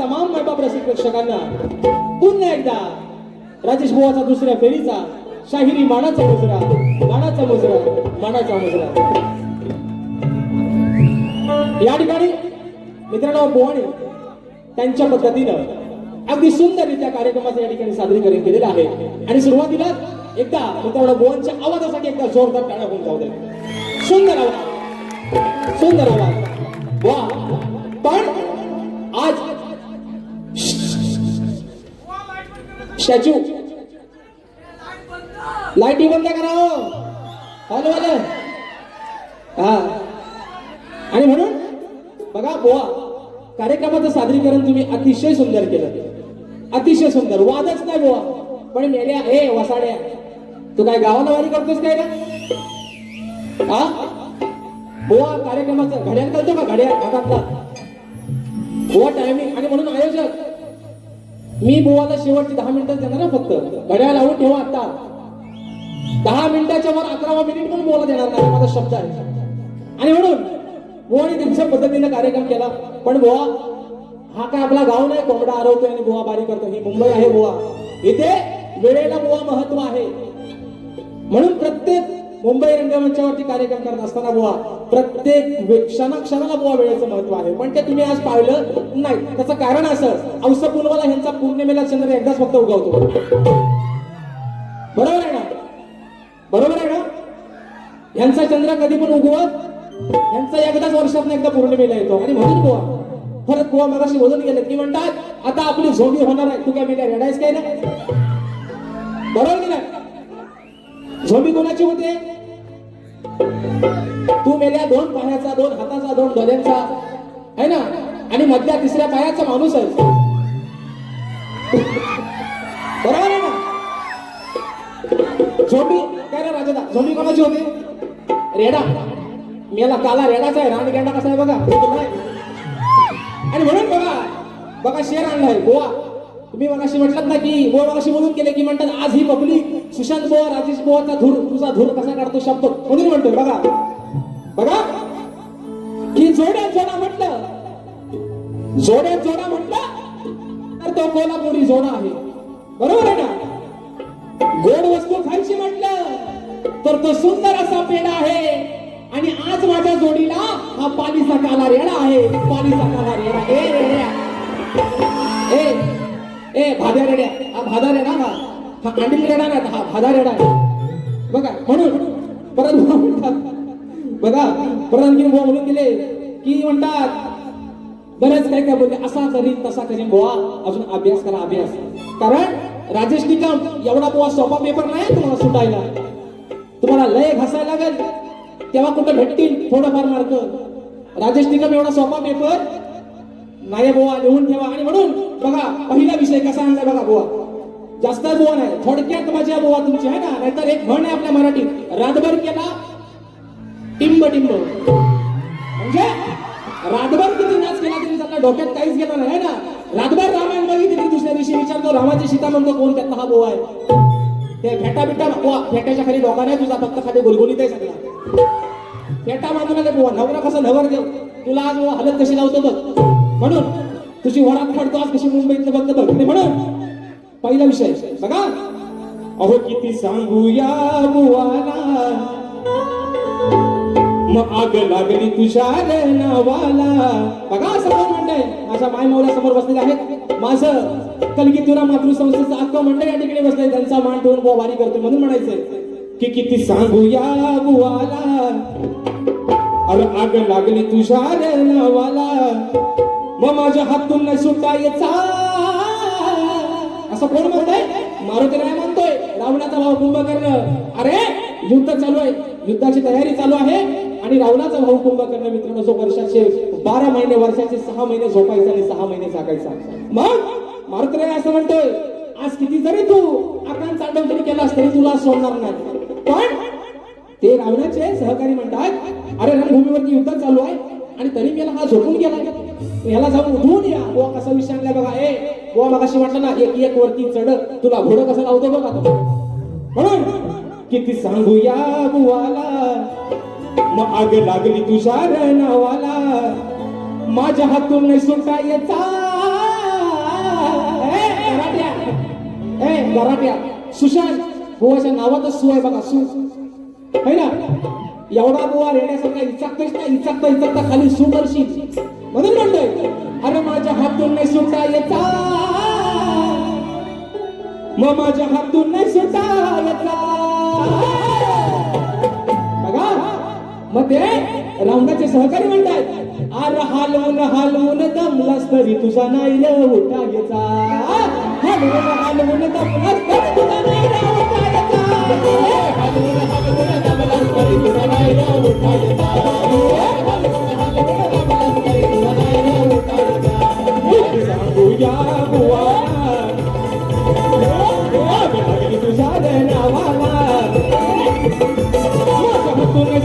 तमाम मैबाप रसिक प्रेक्षकांना पुन्हा एकदा राजेश बुवाचा दुसऱ्या फेरीचा शाहिरी मानाचा मुजरा मानाचा मुजरा मानाचा मुजरा. या ठिकाणी मित्रांनो बुवाने त्यांच्या पद्धतीनं अगदी सुंदररित्या कार्यक्रमाचं या ठिकाणी सादरीकरण केलेलं आहे. आणि सुरुवातीला एकदा मित्रांनो बोवांच्या आवाजासाठी एकदा जोरदार टाळ्या होऊन जाऊ दे. सुंदर आवाज. सुंदर आवाज. वा. पण आज स्टॅच्यू. लाईटी बंद करा हो. हॅलो हॅलो हा. आणि म्हणून बघा बोवा कार्यक्रमाचं सादरीकरण तुम्ही अतिशय सुंदर केलं. अतिशय सुंदर. वादच नाही बोवा. पण मेल्या हे वसाड्या. तू काय गावाला वारी करतोस काय का हा? बोवा कार्यक्रमाचं घड्याळ करतो का? घड्याळ हातातला बोवा टायमिंग आणि म्हणून आयोजक मी बुवाला शेवटची दहा मिनिटं देणार ना फक्त. घड्याळ लावून ठेवा आता. दहा मिनिटाच्या वर अकरावा मिनिट पण बोला देणार नाही. माझा शब्द आहे. आणि म्हणून बुवाने त्यांच्या पद्धतीने कार्यक्रम केला. पण बुवा हा काय आपला गाव नाही? कोंबडा आरवतोय आणि बुवा बारी करतो ही मुंबई आहे बुवा. इथे वेळेला बुवा महत्त्व आहे. म्हणून प्रत्येक मुंबई रंगमंचावरती कार्यक्रम करत असताना बुवा प्रत्येक वे- क्षणाक्षणाला बुवा वेळेचं महत्त्व आहे. पण ते तुम्ही आज पाहिलं नाही. त्याचं कारण असं औस पुलवाला ह्यांचा पौर्णिमेला चंद्र एकदाच फक्त उगवतो. बरोबर आहे ना? बरोबर आहे ना? ह्यांचा चंद्र कधी पण उगवत यांचा एकदाच वर्षात एकदा पौर्णिमेला येतो. आणि म्हणून बुवा परत बुवा मगाशी वजन गेले की म्हणतात आता आपली झोडी होणार आहे. तू काय मी काय रडायच काय ना? बरोबर की नाही? झोपी कोणाची होते? तू मेल्या दोन पायाचा दोन हाताचा दोन डोळ्यांचा आहे ना? आणि मधल्या तिसऱ्या पायाचा माणूस आहे बरोबर आहे ना? झोंबी? काय रे राजा झोंबी कोणाची होते? रेडा. मेला काला रेडाचा आहे रान गेंडा कसा आहे बघा? आणि म्हणून बघा बघा शेर आणलाय गोवा तुम्ही मगाशी म्हटलात ना की गोवा मगाशी म्हणून केले की म्हणतात आज ही पब्लिक सुशांत बोवा राजेश बोवाचा धूर तुझा धूर कसा काढतो शब्द. म्हणून म्हणतो बघा. बघा. की जोड्यात जोडा म्हटलं. जोड्यात जोडा म्हटलं तर तो कोल्हापुरी जोडा आहे. बरोबर आहे ना? गोड वस्तू खायची म्हटलं तर तो सुंदर असा पेढा आहे. आणि आज माझ्या जोडीला हा पालीचा काला रेडा आहे. पालीचा काला रेडा. ए रेड्या. ए. ए भाद्या रेड्या हा भादा रेडा हा. हा अंडील रेडा नाही हा भादा रेडा आहे. बघा म्हणून परत म्हणतात. बघा परत आणखी बुवा म्हणून दिले की म्हणतात बरेच काय काय बोलते असा करीन तसा करीन बुवा अजून अभ्यास करा अभ्यास. कारण राजेश निकम एवढा बुवा सोपा पेपर नाही तुम्हाला सुटायला. तुम्हाला लय घासायला लागेल. तेव्हा कुठं भेटतील? थोडंफार मार्क. राजेश निकम एवढा सोपा पेपर नाही बुवा लिहून ठेवा. आणि म्हणून बघा पहिला विषय कसा आणलाय बघा बुवा. जास्त बोवा नाही थोडक्यात माझ्या बुवा तुमची आहे ना? नाहीतर एक म्हण आहे आपल्या मराठीत. रातभर केला टिंब टिंब म्हणजे रातभर किती नाच केला तरी त्याला डोक्यात काहीच गेलं नाही है ना? रातभर रामायण बघितली तरी दुसऱ्या दिवशी विचारतो रामाची सीता म्हणतो कोण? त्यातला हा बोवा आहे. ते फेटा बिटा बुवा फेट्याच्या खाली डोका नाही तुझा फक्त खाली गुलगुलीत आहे सगळा. फेटा बांधून आले बुवा नवरा कसा नवर देव? तुला आज हलत कशी लावतो बघ. म्हणून तुझी वरात पडतो आज कशी मुंबईतलं बंद बघते म्हणून. पहिला विषय बघा. अहो किती सांगू या बुवाला. मग आग लागली तुझ्या नावाला. बघा असं कोण म्हणतंय माझ्या माय मौल्या समोर बसलेले आहेत. माझं कलगीतुरा मातृसंस्थेचं अख्खं मंडळ या ठिकाणी बसलंय. त्यांचा मान ठेवून बुवा करतो म्हणून म्हणायचंय की किती सांगू या बुवाला. अरे आग लागली तुझ्या नावाला. मग माझ्या हातून नाही सुटायचा असं कोण म्हणतोय? मारुती नाही म्हणतोय रावणाचा भाव कुंभकर्ण. अरे युद्ध चालू आहे. युद्धाची तयारी चालू आहे. आणि रावणाचा भाऊ कुंभकर्ण मित्रांनो जो वर्षाचे बारा महिने वर्षाचे सहा महिने झोपायचा आणि सहा महिने जागायचा. मग मारुती राय असं म्हणतोय आज किती जरी तू आकांत चांडव तरी केलास तरी तुला सोडणार नाही. पण ते रावणाचे सहकारी म्हणतात अरे रणभूमीवरती युद्ध चालू आहे आणि तरी मला हा झोपून गेला. याला जाऊन उठवून या. गोवा कसा विषय आणला बघा. ए गोवा मगाशी म्हटलं ना एक एक वरती चढ. तुला घोडं कसं लावतो बघा. तो म्हणून किती सांगू या बुवाला. मग आग लागली तुझ्या नावाला माझ्या हातून नाही सुटा येता. ए, गराट्या. सुशांत गोवाच्या नावातच सु आहे बघा सु. है ना? एवढा बुवा रेड्यासारखा इचाकतोय ना इचाकता इचाकता खाली सु म्हणून म्हणतोय अरे माझ्या हातून नाही सुटा येता. मग माझ्या हातून नाही सुटा येता. बघा मग ते रावणाचे सहकारी म्हणतात अरे हालवून हालवून दमलास तरी तुझा नाही उठा उठायचा हालवून हालवून दमलास तरी तुझा नाही उठा उठायचा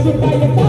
सुटा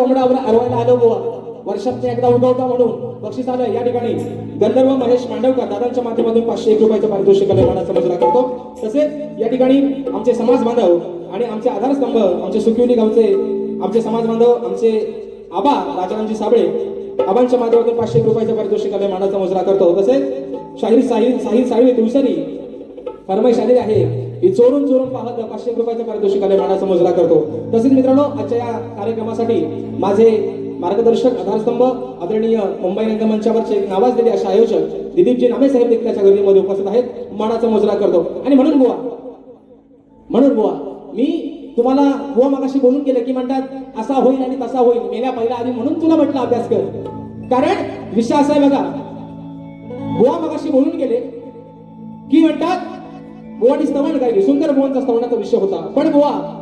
डोंगरावर अरवायला आलो बुवा. वर्षात एकदा उगवता म्हणून. बक्षीस आलं या ठिकाणी. गंधर्व महेश मांडवकर दादांच्या माध्यमातून पाचशे एक रुपयाचं पारितोषिक मानाचा करतो तसेच या ठिकाणी आमचे समाज बांधव आणि आमचे आधारस्तंभ आमचे सुकिवली गावचे आमचे समाज बांधव आमचे आबा राजारामजी साबळे आबांच्या माध्यमातून पाचशे एक रुपयाचं पारितोषिक मानाचा मुजरा करतो तसेच शाहीर साहिल साहिल साळवे तुळसरी फरमाईश आलेली आहे. ही चोरून चोरून पाहत पाचशे रुपयाच्या पारितोषिकाने मानाचा मुजरा करतो. तसेच मित्रांनो आजच्या या कार्यक्रमासाठी माझे मार्गदर्शक आधारस्तंभ आदरणीय मुंबई रंगमंचावरचे एक नावाजलेले असे आयोजक दिलीपजी नामे साहेब देखील त्याच्या गर्दीमध्ये उपस्थित आहेत मानाचा मुजरा करतो. आणि म्हणून बुवा म्हणून बुवा मी तुम्हाला गोवा मागाशी बोलून गेलं की म्हणतात असा होईल आणि तसा होईल मेल्या पहिला आधी म्हणून तुला म्हटलं अभ्यास कर. कारण विषय असा आहे बघा गोवा मागाशी बोलून गेले की म्हणतात बुवानी स्तवण गायली सुंदर बुवांचा स्तवनाचा विषय होता. पण बुवा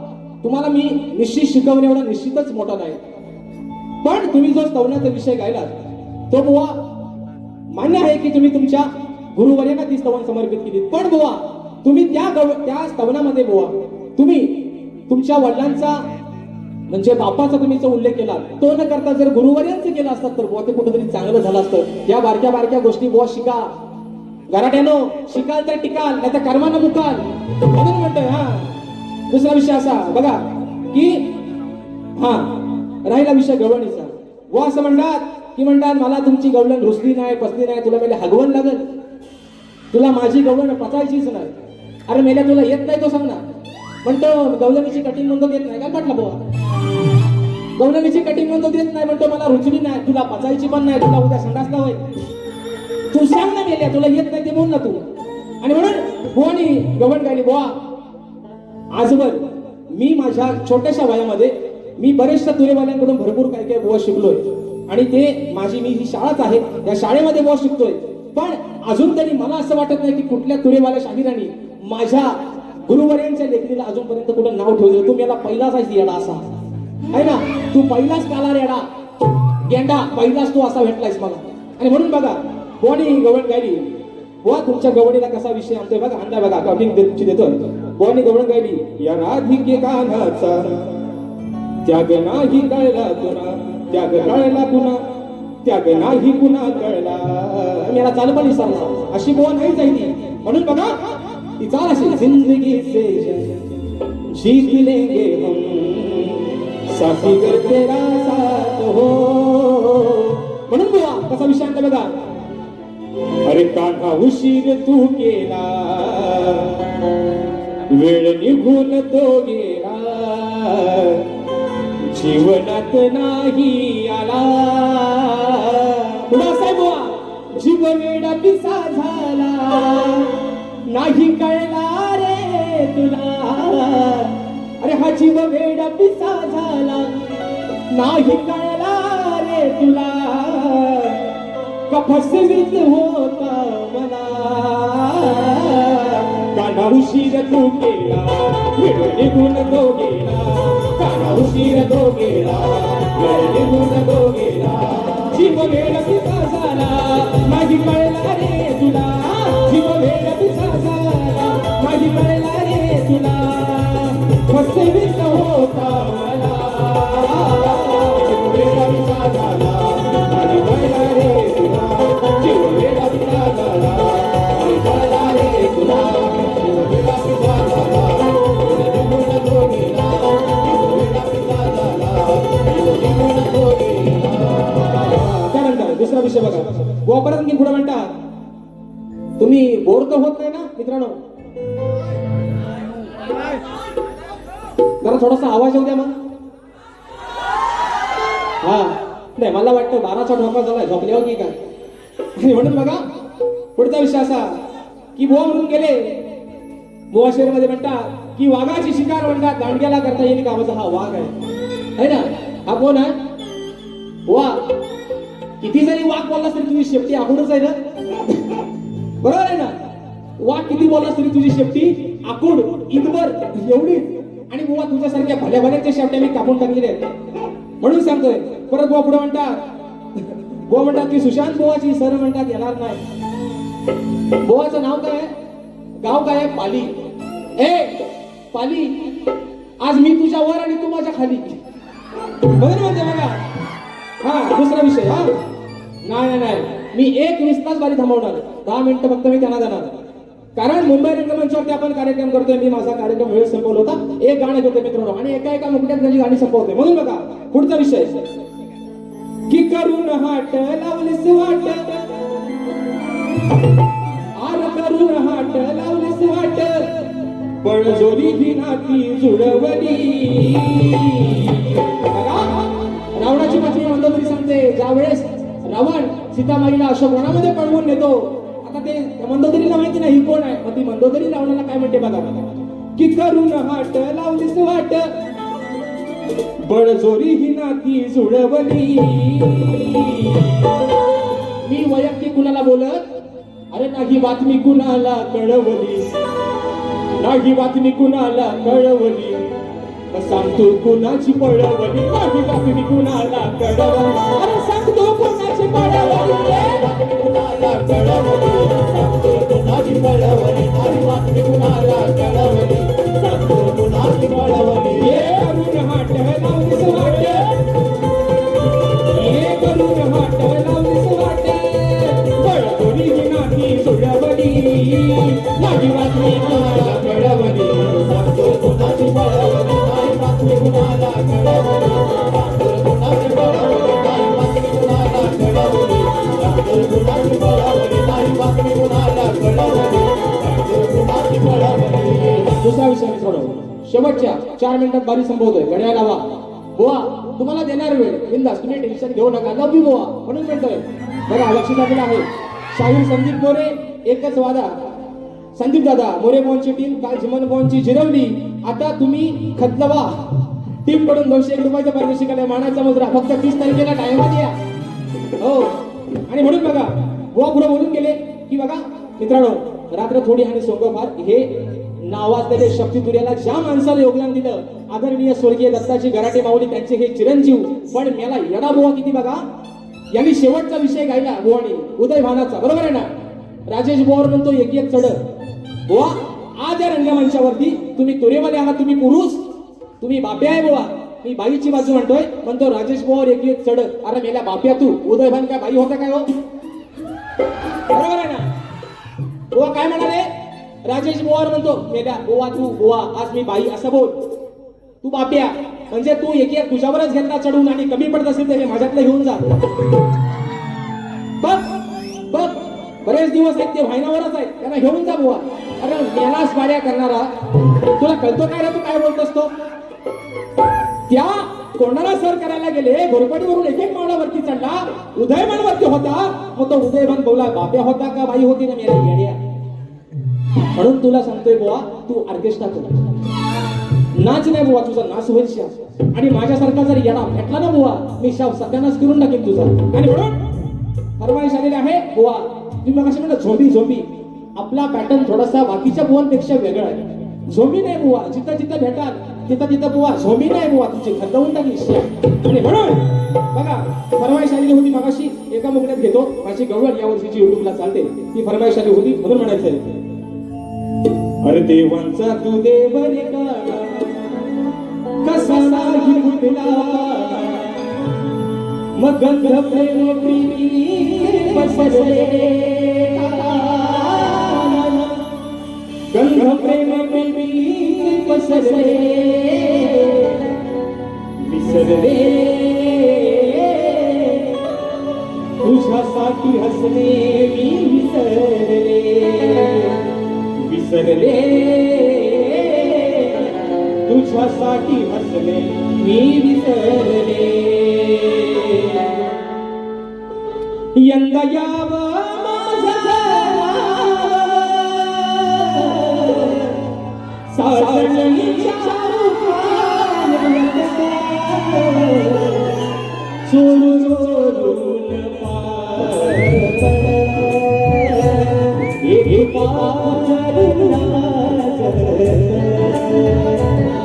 तुम्हाला मी निश्चित शिकवणे एवढा निश्चितच मोठा नाही. पण तुम्ही जो स्तवनाचा विषय गायला तो बुवा मान्य आहे की तुम्ही तुमच्या गुरुवर्यांना ती स्तवन समर्पित केली पण बुवा तुम्ही त्या गव- त्या स्तवनामध्ये बुवा तुम्ही तुमच्या वडिलांचा म्हणजे बापाचा तुम्ही जो उल्लेख केला तो न करता जर गुरुवर्यांचं केलं असतात तर बुवा ते कुठेतरी चांगलं झालं असतं. या बारक्या बारक्या गोष्टी बुवा शिका. गराट्यानो शिकाल तर टिकाल नाही तर कर्मानं मुकाल. म्हणून म्हणतोय हा. दुसरा विषय असा बघा की हा राहिला विषय गवळणीचा. व असं म्हणतात की म्हणतात मला तुमची गवळण रुसली नाही पसली नाही तुला मेले हगवण लागल. तुला माझी गवळण पचायचीच नाही. अरे मेल्या तुला येत नाही तो सांग ना म्हणतो गवळणीची कटिंग म्हणतो येत नाही का? म्हटलं बुवा. गवळणीची कटिंग म्हणतो देत नाही म्हणतो मला रुचली नाही तुला पचायची पण नाही तुला उद्या संडासला होईल. तू सांग ना मेल्या तुला येत नाही ते बोल ना तू. आणि म्हणून बुवानी गवण गायली बुवा. आजवर मी माझ्या छोट्याशा वयामध्ये मी बरेचशा तुरेवाल्यांकडून भरपूर काय काय बुवा शिकलोय. आणि ते माझी मी ही शाळाच आहे या शाळेमध्ये बुवा शिकतोय. पण अजून तरी मला असं वाटत नाही की कुठल्या तुरेवाल्या शाहिरांनी माझ्या गुरुवर्यांच्या लेखणीला अजूनपर्यंत कुठं नाव ठेवलं तू मला पहिलाच आहेस येडा असा. आहे ना? तू पहिलाच काला रेडा. गेंडा पहिलाच तू असा भेटलायस मला. आणि म्हणून बघा बोनी गवण गायली बुवा तुमच्या गवणीला कसा विषय आणतोय बघा अंदा बघा अकाउंटिंग तुमची देतो. बोनी गवण गायली या राधिके कानाचा. त्याग नाही कळला तुला. त्याग कळला कुणा त्याग नाही कुणा कळला. मेरा चाल पण विसरला अशी बुवा नाही जायची. म्हणून बघा ती चाल अशी. जिंदगी से जीत लेंगे हम. साथी कर तेरा साथ हो. म्हणून बुवा कसा विषय आमचा बघा. अरे काढा उशीर तू केला. वेळ निघून तो गेला. जीवनात नाही आला. साहेब असाय जीव वेडा पिसा झाला. नाही कळला रे तुला. अरे हा जीव वेडा पिसा झाला. नाही कळला रे तुला. का फसवीत होता मला? काना उशीर तू गेला वेळ निघून तो गेला. काना उशीर तो गेला वेळ निघून तो गेला. जीव गेला असतो विषय गोपरात आणखी पुढे म्हणतात. तुम्ही बोर तर होत नाही ना मित्रांनो? जरा थोडासा आवाज येऊ द्या मग. हा. नाही मला वाटतं बाराचा ठोका झालाय झोपल्यावर हो की काय? म्हणून बघा पुढचा विषय असा की बुवा म्हणून गेले. बुवा मध्ये म्हणतात की वाघाची शिकार म्हणतात दांडग्याला करता येईल का? माझा हा वाघ आहे. है ना? हा कोण आहे? वा किती जरी वाघ बोललास तरी तुझी शेपटी आखूडच आहे ना? बरोबर आहे ना? वाघ किती बोललास तरी तुझी शेपटी आखूड इतबर एवढी. आणि बुवा तुझ्यासारख्या भल्या भल्याच्या शेपट्या मी कापून टाकलेल्या आहेत. म्हणून सांगतोय परत बुवा पुढे म्हणतात. बुवा म्हणतात की सुशांत बुवाची सर म्हणतात येणार नाही. बुवाचं नाव काय? आहे गाव काय? आहे पाली. ए पाली आज मी तुझ्या वर आणि तू माझ्या खाली. बरोबर म्हणते बघा. हा दुसरा विषय. हा. नाही नाही नाही. मी एक वीस तास बारी थांबवणार. दहा मिनिटं फक्त मी त्यांना देणार कारण मुंबई रंगमंचावरती आपण कार्यक्रम करतोय. मी माझा कार्यक्रम वेळ संपवला होता. एक गाणं घेतोय मित्रांनो. आणि एका एका मुकट्यात त्याची गाणी संपवते म्हणून बघा पुढचा विषय. की करून हाट लावलीस वाट. आर करून हाट लावलीस वाट. बळजोरी ही नाती जुळवली रावणाची रावणाची पत्नी मंदोदरी सांगते. ज्यावेळेस रावण सीतामाईला अशोकवनामध्ये पळवून नेतो आता ते मंदोदरीला माहिती नाही ही कोण आहे. मग ती मंदोदरी रावणाला काय म्हणते बघा. की करून हाट लावलीस वाट. बळजोरी ही नाती जुळवली. मी वैयक्तिक कुणाला बोलत? अरे नाही बातमी कुणाला कळवली? नाही बातमी कुणाला कळवली? सांगतो कुणाची पळवली नाही बातमी कुणाला कळवली सांगतो संपवतोय घड्याळ लावा. बुवा तुम्हाला देणार वेळ. बिंदास तुम्ही टेन्शन घेऊ नका. लव यू बुवा. म्हणून म्हणतोय. बघा लक्षात आलेलं आहे. शाहीर संदीप मोरे एकच वादा. संदीप दादा मोरे मोहनची टीम काल जिमन मोहनची जिरवली. आता तुम्ही खतलवा. टीमकडून दोनशे एक रुपयाचं पारितोषिक मानाचा मजरा फक्त तीस तारखेला टायमात या. हो. आणि म्हणून बघा गोवा पुढे बोलून गेले की बघा मित्रांनो रात्र थोडी आणि सोंगोफार हे नावाजलेले शक्ती तुर्याला ज्या माणसाला योगदान दिलं आदरणीय स्वर्गीय दत्ताची गराटे माऊली त्यांचे हे चिरंजीव पण याला येडा बुवा किती बघा? यांनी शेवटचा विषय गायला बुवाने उदय भानाचा बरोबर आहे ना? राजेश बुवावर म्हणतो एक एक चढ. बुवा आज या रंगमंचावरती तुम्ही तुरेमध्ये आहात तुम्ही पुरुष. तुम्ही बाप्या आहे बुवा. मी बाईची बाजू म्हणतोय म्हणतो राजेश बुवावर एक एक चढ. अरे मेल्या बाप्या तू. उदय भान काय बाई होता काय हो? बरोबर आहे ना? बुवा काय म्हणाले? राजेश बुवावर म्हणतो मेल्या बुवा तू बुवा आज मी बाई असं बोल. तू बाप्या म्हणजे तू एक एक तुझ्यावरच घेतला चढून आणि कमी पडत असेल तर हे माझ्यातलं घेऊन जा. बघ बघ बरेच दिवस आहेत ते व्हायनावरच आहेत त्यांना घेऊन जा बुवा. अरे मेलास गाड्या करणारा. तुला कळतो काय रे तू काय बोलतोस तो? त्या कोणाला सर करायला गेले घोरपडीवरून एक एक मावळावरती चढला. उदयमान वरती होता. मग तो उदयमान बोला बाप्या होता का? बाई होती ना मेला म्हणून तुला सांगतोय बुवा तू ऑर्केस्ट्रा तुला नाच नाही बुवा तुझा नाच होईल शाप आणि माझ्यासारखा जर येडा भेटला ना बुवा मी शाप सत्यानाच करून टाकेन तुझा. आणि म्हणून फरमाईश आलेली आहे बुवा. तुम्ही मग म्हणलं झोंबी झोंबी. आपला पॅटर्न थोडासा बाकीच्या बुवांपेक्षा वेगळा आहे. झोंबी नाही बुवा जिथं जिथं भेटाल तिथं तिथं बुवा झोंबी नाही बुवा तुझी. खतवून टाकली शाव. आणि म्हणून बघा फरमाईश आलेली होती मगाशी. एका मुकड्यात घेतो. माझी गवळ या वर्षीची युट्यूबला चालते. ती फरमाईश आली होती म्हणून म्हणायचं अरे देवांचा तू देव रे कसा नाही फुटला. मग गंध प्रेम प्रीती पसरले गंध प्रेम प्रीती पसरले. विसरले. तुझ्यासाठी हसले मी विसरले. विसरले. विश्वासाठी हसले. मी विसरले. यंदा याव सोडून सोडून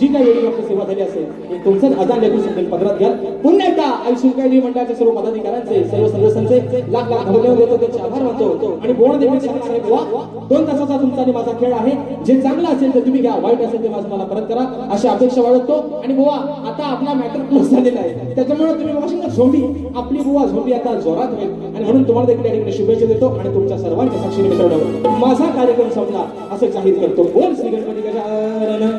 जी काही वेळी आपली सेवा झाली असेल हे तुमचं हजार लेखू समजेल पदरात घ्या पुन्हा एकदा आई शिवकायजी मंडळाच्या सर्व पदाधिकाऱ्यांचे सर्व सदस्यांचे लाख लाख धन्यवाद देतो त्यांचे आभार मानतो. आणि बोण देखील दोन तासाचा तुमचा आणि माझा खेळ आहे. जे चांगलं असेल तर तुम्ही घ्या वाईट असेल ते माझं मला परत करा. अशी अपेक्षा बाळगतो. आणि बुवा आता आपला मॅटर क्लोज झालेला आहे. त्याच्यामुळे तुम्ही बघा झोंबी आपली बुवा झोंबी आता जोरात होईल. आणि म्हणून तुम्हाला देखील या ठिकाणी शुभेच्छा देतो आणि तुमच्या सर्वांच्या साक्षीने मित्रांनो माझा कार्यक्रम संपला. असं जाहीर करतो. बोल श्री गणपती गजानन.